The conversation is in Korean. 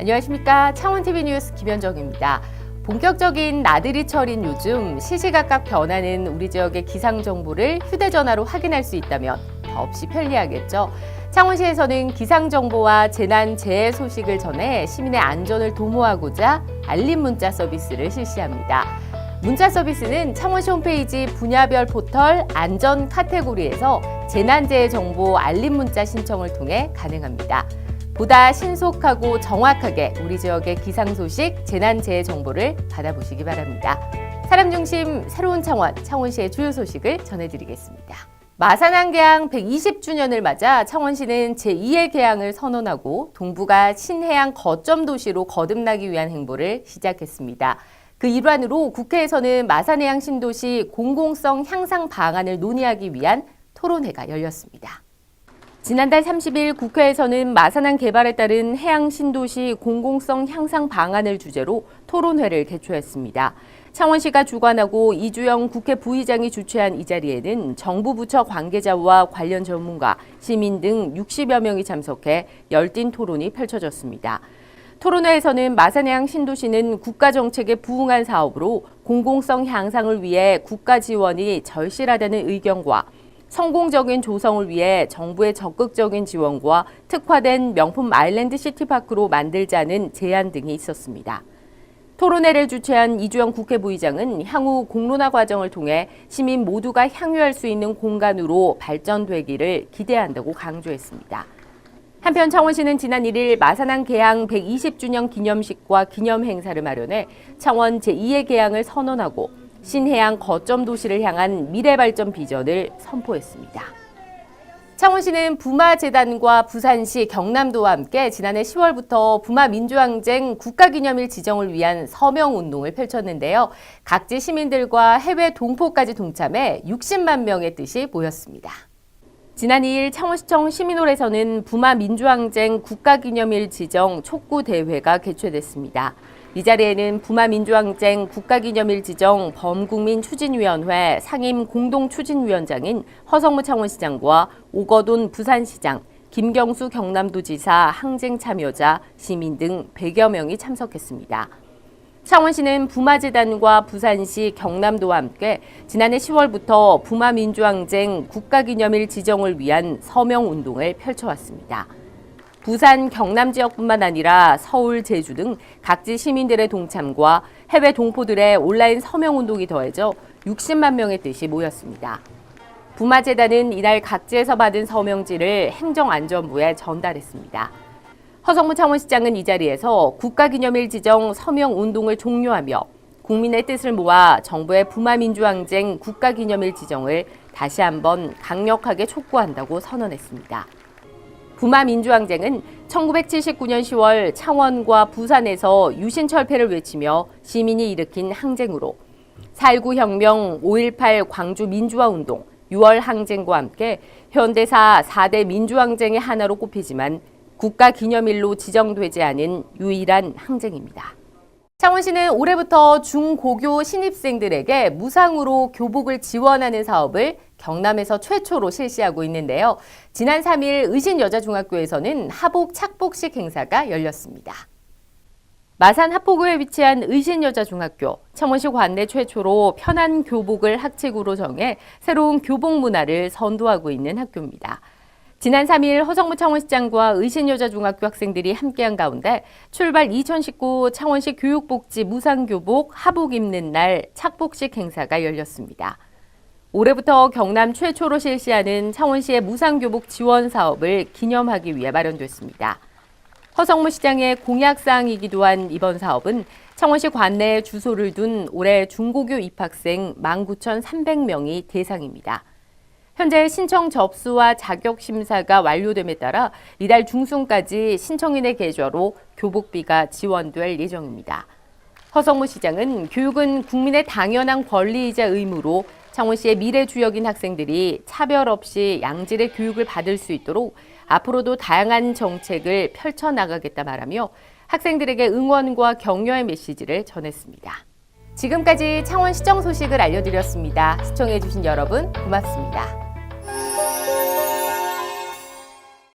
안녕하십니까. 창원TV 뉴스 김현정입니다. 본격적인 나들이철인 요즘 시시각각 변하는 우리 지역의 기상 정보를 휴대전화로 확인할 수 있다면 더없이 편리하겠죠. 창원시에서는 기상 정보와 재난 재해 소식을 전해 시민의 안전을 도모하고자 알림 문자 서비스를 실시합니다. 문자 서비스는 창원시 홈페이지 분야별 포털 안전 카테고리에서 재난재해 정보 알림 문자 신청을 통해 가능합니다. 보다 신속하고 정확하게 우리 지역의 기상 소식, 재난 재해 정보를 받아보시기 바랍니다. 사람 중심 새로운 창원, 창원시의 주요 소식을 전해드리겠습니다. 마산항 개항 120주년을 맞아 창원시는 제2의 개항을 선언하고 동부가 신해양 거점 도시로 거듭나기 위한 행보를 시작했습니다. 그 일환으로 국회에서는 마산해양 신도시 공공성 향상 방안을 논의하기 위한 토론회가 열렸습니다. 지난달 30일 국회에서는 마산항 개발에 따른 해양 신도시 공공성 향상 방안을 주제로 토론회를 개최했습니다. 창원시가 주관하고 이주영 국회 부의장이 주최한 이 자리에는 정부 부처 관계자와 관련 전문가, 시민 등 60여 명이 참석해 열띤 토론이 펼쳐졌습니다. 토론회에서는 마산해양 신도시는 국가 정책에 부응한 사업으로 공공성 향상을 위해 국가 지원이 절실하다는 의견과 성공적인 조성을 위해 정부의 적극적인 지원과 특화된 명품 아일랜드 시티파크로 만들자는 제안 등이 있었습니다. 토론회를 주최한 이주영 국회 부의장은 향후 공론화 과정을 통해 시민 모두가 향유할 수 있는 공간으로 발전되기를 기대한다고 강조했습니다. 한편 창원시는 지난 1일 마산항 개항 120주년 기념식과 기념 행사를 마련해 창원 제2의 개항을 선언하고 신해양 거점 도시를 향한 미래 발전 비전을 선포했습니다. 창원시는 부마재단과 부산시, 경남도와 함께 지난해 10월부터 부마 민주항쟁 국가기념일 지정을 위한 서명운동을 펼쳤는데요. 각지 시민들과 해외 동포까지 동참해 60만 명의 뜻이 모였습니다. 지난 2일 창원시청 시민홀에서는 부마 민주항쟁 국가기념일 지정 촉구대회가 개최됐습니다. 이 자리에는 부마민주항쟁 국가기념일 지정 범국민 추진위원회 상임 공동추진위원장인 허성무 창원시장과 오거돈 부산시장, 김경수 경남도지사 항쟁 참여자, 시민 등 100여 명이 참석했습니다. 창원시는 부마재단과 부산시, 경남도와 함께 지난해 10월부터 부마민주항쟁 국가기념일 지정을 위한 서명운동을 펼쳐왔습니다. 부산, 경남 지역뿐만 아니라 서울, 제주 등 각지 시민들의 동참과 해외 동포들의 온라인 서명 운동이 더해져 60만 명의 뜻이 모였습니다. 부마재단은 이날 각지에서 받은 서명지를 행정안전부에 전달했습니다. 허성무 창원시장은 이 자리에서 국가기념일 지정 서명 운동을 종료하며 국민의 뜻을 모아 정부의 부마민주항쟁 국가기념일 지정을 다시 한번 강력하게 촉구한다고 선언했습니다. 부마 민주항쟁은 1979년 10월 창원과 부산에서 유신철폐를 외치며 시민이 일으킨 항쟁으로 4.19 혁명, 5.18 광주 민주화운동, 6월 항쟁과 함께 현대사 4대 민주항쟁의 하나로 꼽히지만 국가 기념일로 지정되지 않은 유일한 항쟁입니다. 창원시는 올해부터 중고교 신입생들에게 무상으로 교복을 지원하는 사업을 경남에서 최초로 실시하고 있는데요. 지난 3일 의신여자중학교에서는 하복 착복식 행사가 열렸습니다. 마산 합포구에 위치한 의신여자중학교, 창원시 관내 최초로 편한 교복을 학칙으로 정해 새로운 교복 문화를 선도하고 있는 학교입니다. 지난 3일 허성무 창원시장과 의신여자중학교 학생들이 함께한 가운데 출발 2019 창원시 교육복지 무상교복 하복 입는 날 착복식 행사가 열렸습니다. 올해부터 경남 최초로 실시하는 창원시의 무상교복 지원 사업을 기념하기 위해 마련됐습니다. 허성무 시장의 공약사항이기도 한 이번 사업은 창원시 관내에 주소를 둔 올해 중고교 입학생 19,300명이 대상입니다. 현재 신청 접수와 자격 심사가 완료됨에 따라 이달 중순까지 신청인의 계좌로 교복비가 지원될 예정입니다. 허성무 시장은 교육은 국민의 당연한 권리이자 의무로 창원 시의 미래 주역인 학생들이 차별 없이 양질의 교육을 받을 수 있도록 앞으로도 다양한 정책을 펼쳐 나가겠다 말하며 학생들에게 응원과 격려의 메시지를 전했습니다. 지금까지 창원 시정 소식을 알려드렸습니다. 시청해주신 여러분 고맙습니다.